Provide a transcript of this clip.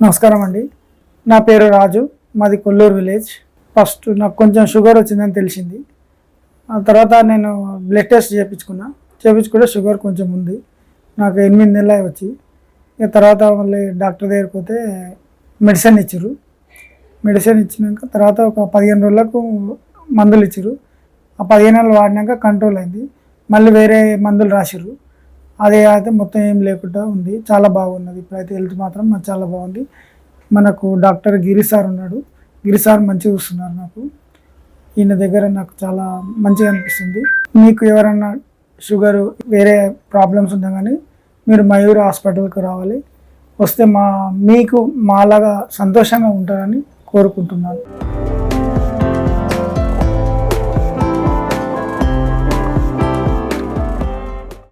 నమస్కారం అండి. నా పేరు రాజు. మాది కొల్లూరు విలేజ్. ఫస్ట్ నాకు కొంచెం షుగర్ వచ్చిందని తెలిసింది. ఆ తర్వాత నేను బ్లడ్ టెస్ట్ చేయించుకున్నా చేయించుకుంటే షుగర్ కొంచెం ఉంది. నాకు ఎనిమిది నెలలు వచ్చి. ఇక తర్వాత మళ్ళీ డాక్టర్ దగ్గరికి పోతే మెడిసిన్ ఇచ్చారు. మెడిసిన్ ఇచ్చినాక తర్వాత ఒక పదిహేను రోజులకు మందులు ఇచ్చారు. ఆ పదిహేను నెలలు వాడినాక కంట్రోల్ అయింది. మళ్ళీ వేరే మందులు రాసిరు అదే అయితే మొత్తం ఏం లేకుండా ఉంది. చాలా బాగున్నది. ఇప్పుడైతే హెల్త్ మాత్రం నాకు చాలా బాగుంది. మనకు డాక్టర్ గిరి సార్ ఉన్నాడు. గిరి సార్ మంచిగా చూస్తున్నారు నాకు. ఈయన దగ్గర నాకు చాలా మంచిగా అనిపిస్తుంది. మీకు ఎవరన్నా షుగర్ వేరే ప్రాబ్లమ్స్ ఉన్నా కానీ మీరు మయూర్ హాస్పిటల్కి రావాలి. వస్తే మా మీకు మాలాగా సంతోషంగా ఉంటారని కోరుకుంటున్నాను.